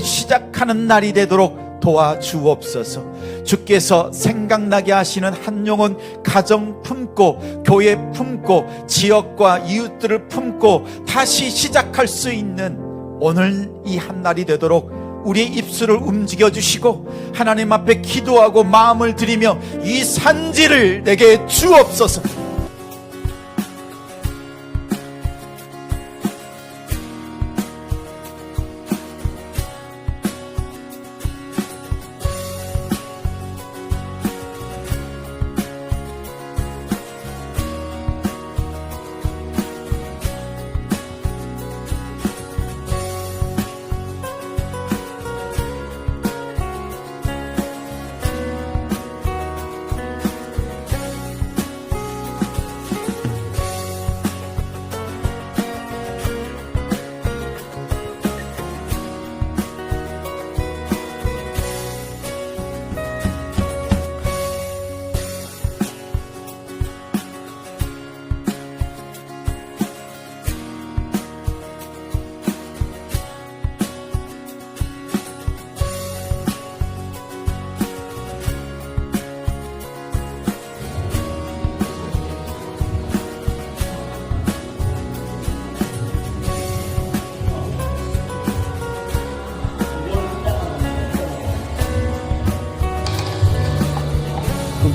시작하는 날이 되도록 도와주옵소서. 주께서 생각나게 하시는 한 영혼 가정 품고 교회 품고 지역과 이웃들을 품고 다시 시작할 수 있는 오늘 이 한 날이 되도록 우리의 입술을 움직여 주시고 하나님 앞에 기도하고 마음을 드리며 이 산지를 내게 주옵소서.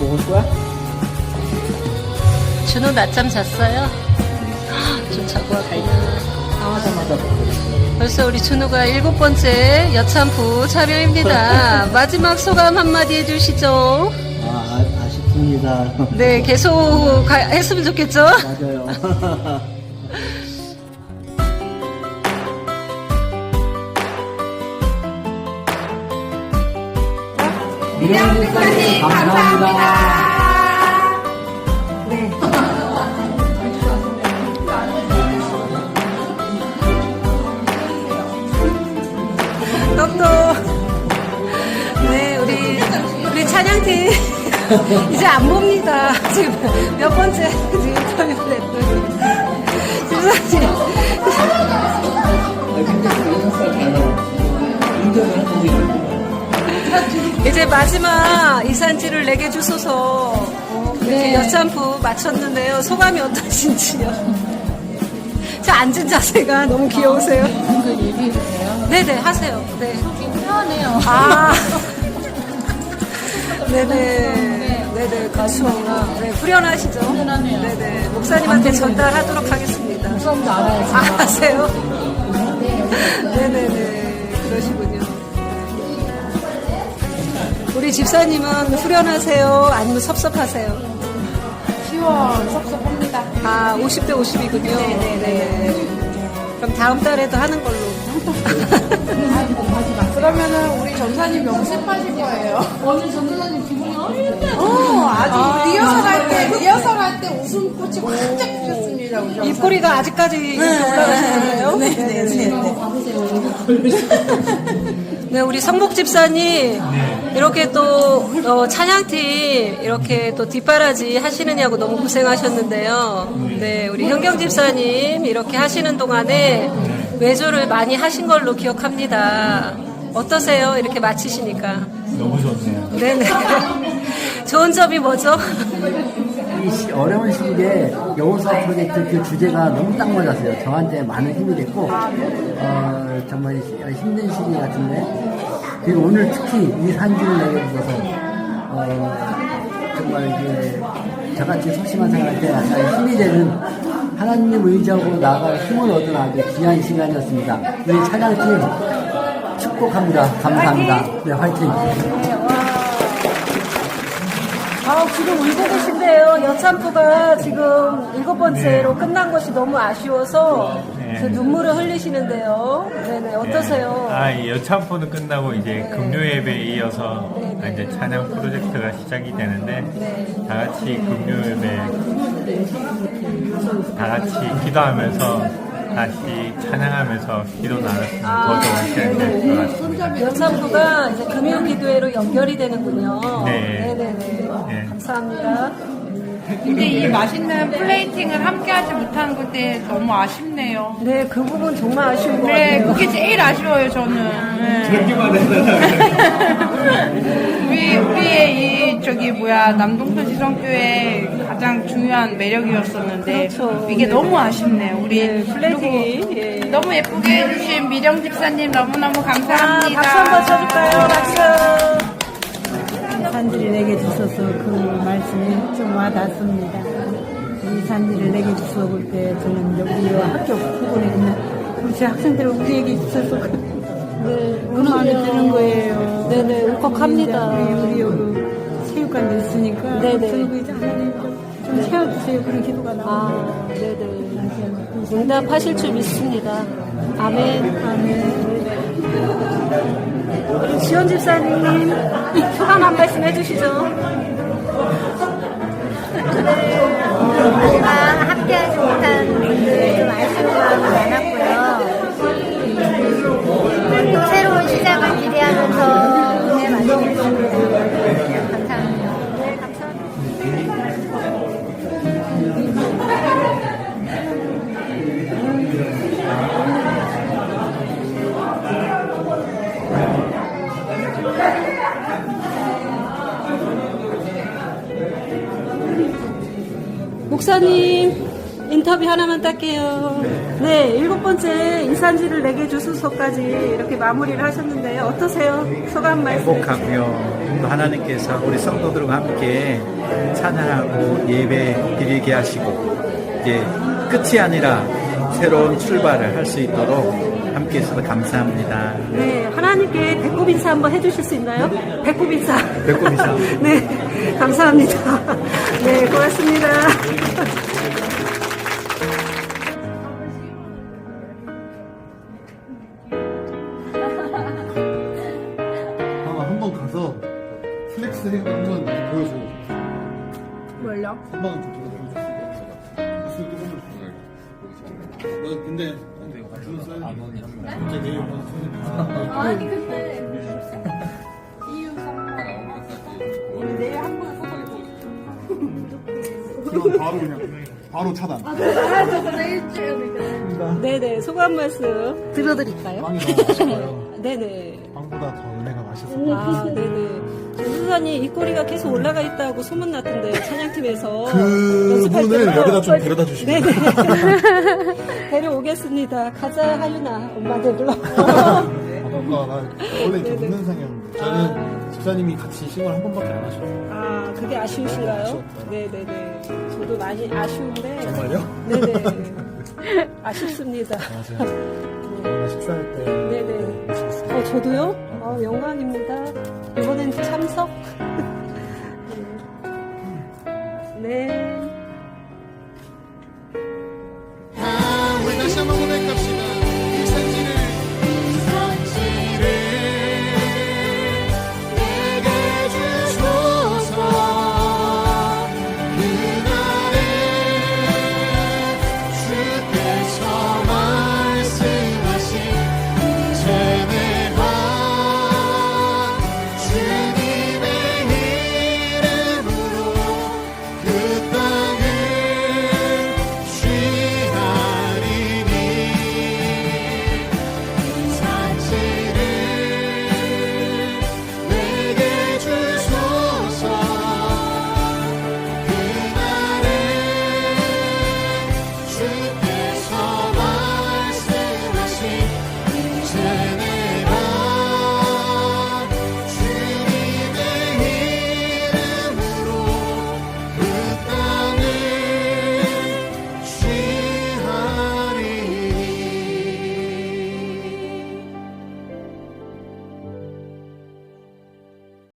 먹을 거야? 준호 낮잠 잤어요? 좀 자고 왔구나. 하자마자 먹고 벌써 우리 준호가 일곱 번째 여참부 촬영입니다. 마지막 소감 한마디 해주시죠. 아, 아, 아쉽습니다. 네, 계속 가- 했으면 좋겠죠? 맞아요. 미래의 목사님 감사합니다. 똑똑. 네, 우리, 우리 찬양팀. 이제 안 봅니다. 지금 몇 번째 지금 인터뷰를 했더니. 집사님. 이제 마지막 이산지를 내게 주소서 어, 이렇게 여참부 마쳤는데요. 소감이 어떠신지요? 저 앉은 자세가 너무 귀여우세요. 그 얘기해도 돼요? 네네 하세요. 네. 편해요. 아. 네네. 네네. 그렇죠. 네, 후련하시죠? 후련하네요. 네네. 목사님한테 전달하도록 하겠습니다. 무서움도 알아야지. 아, 아세요? 네네네. 그러시군요. 우리 집사님은 후련하세요? 아니면 섭섭하세요? 시원, 섭섭합니다. 아, 50대 50이군요. 네네네. 그럼 다음 달에도 하는 걸로. 그러면은 우리 전사님 명세 빠질 거예요. 오늘 전사님 기분이 얼마나 어, 아주 아. 리허설 할 때, 리허설 할 때 웃음꽃이. 우리 전사님. 입꼬리가 아직까지 이렇게 올라가시는 거예요? 네네네. 네, 우리 성복 집사님 이렇게 또 어, 찬양팀 이렇게 또 뒷바라지 하시느냐고 너무 고생하셨는데요. 네, 우리 현경 집사님 이렇게 하시는 동안에 외조를 많이 하신 걸로 기억합니다. 어떠세요? 이렇게 마치시니까. 너무 좋네요. 네네. 좋은 점이 뭐죠? 이 시- 어려운 시기에 여호사 프로젝트 그 주제가 너무 딱 맞았어요. 저한테 많은 힘이 됐고, 어, 정말 시- 힘든 시기 같은데, 그리고 오늘 특히 이 산지를 내게 주셔서, 어, 정말 이게 저같이 소심한 사람한테 약간 힘이 되는 하나님을 의지하고 나아갈 힘을 얻은 아주 귀한 시간이었습니다. 우리 찬양팀 축복합니다. 감사합니다. 네, 화이팅! 아, 지금 울고 계신데요. 여참부가 지금 일곱 번째로 끝난 것이 너무 아쉬워서 네. 그 눈물을 흘리시는데요. 네네, 어떠세요? 아, 이 여참포는 끝나고 이제 금요 예배에 이어서 네. 이제 찬양 프로젝트가 시작이 되는데 네. 다 같이 금요 예배 다 같이 기도하면서 다시 찬양하면서 기도 나눴으면 아, 더 좋은 시간이 될 것 같습니다. 여참부가 이제 금요 기도회로 연결이 되는군요. 네. 네네네. 네. 감사합니다. 근데 이 맛있는 플레이팅을 함께 하지 못하는 것에 너무 아쉽네요. 네, 그 부분 정말 아쉬운 것 네, 같아요. 그게 제일 아쉬워요, 저는. 네. 우리, 우리의 이, 저기, 뭐야, 남동천 지성교회 가장 중요한 매력이었었는데, 그렇죠. 이게 너무 아쉽네요. 우리. 네, 플레이팅이. 그리고 예. 너무 예쁘게 해주신 미령 집사님 너무너무 아, 감사합니다. 박수 한번 쳐줄까요? 박수. 산지를 내게 주셔서 그 말씀이 좀 와닿습니다. 이 산지를 내게 주셔 볼때 저는 우리 학교 부분에 있는 우리 학생들을 우리에게 주셔서 그 네, 그 마음에 드는 거예요. 네네, 울컥합니다. 우리, 우리 여기 체육관도 있으니까 네네. 저는 이제 하나님 좀 채워주세요. 그런 기도가 나오고 아, 네네. 응답하실 줄 믿습니다. 아멘. 아멘. 우리 지원 집사님, 소감 한 말씀 해주시죠. 저희가 함께하지 못한 분들 좀 아쉬운 마음이 목사님, 인터뷰 하나만 딸게요. 네, 일곱 번째 이산지를 내게 주소서까지 이렇게 마무리를 하셨는데요. 어떠세요? 소감 말씀. 행복하고요. 또 하나님께서 우리 성도들과 함께 찬양하고 예배 드리게 하시고 이제 끝이 아니라 새로운 출발을 할 수 있도록 함께 해주셔서 감사합니다. 네, 하나님께 배꼽 인사 한번 해주실 수 있나요? 배꼽 인사. 배꼽 인사. 네, 감사합니다. 네, 고맙습니다. 아, 한번 가서 플렉스 해 한번 이렇게 보여줘. 뭘요? 한 번은 좀 보여줘. 무슨 뜨거운 줄너 근데 주는 써야 돼. 진짜 내일 오늘 손님 아니, 근데. 바로 그냥 바로 차단. 네네, 소감 말씀 들어드릴까요? 빵이 너무 맛있어요. 네네. 빵보다 더 은혜가 맛있어요. 아, 네네. 조수사님 입꼬리가 계속 올라가 있다고 소문났던데, 찬양팀에서. 그분을 연습할 때마다 여기다 좀 데려다 주시면 네네. 데려오겠습니다. 가자, 하윤아. 엄마한테 불러. 아까 나 원래 이렇게 웃는 상이었는데 저는 집사님이 같이 싱글 한 번밖에 안 하셔요. 아, 그게 아쉬우신가요? 네네네. 저도 많이 아쉬운데. 정말요? 네네. 아쉽습니다. 맞아요. 식사할 때 네네. 맛있었어요. 어, 저도요? 어, 영광입니다. 이번엔 참석? 네. 네.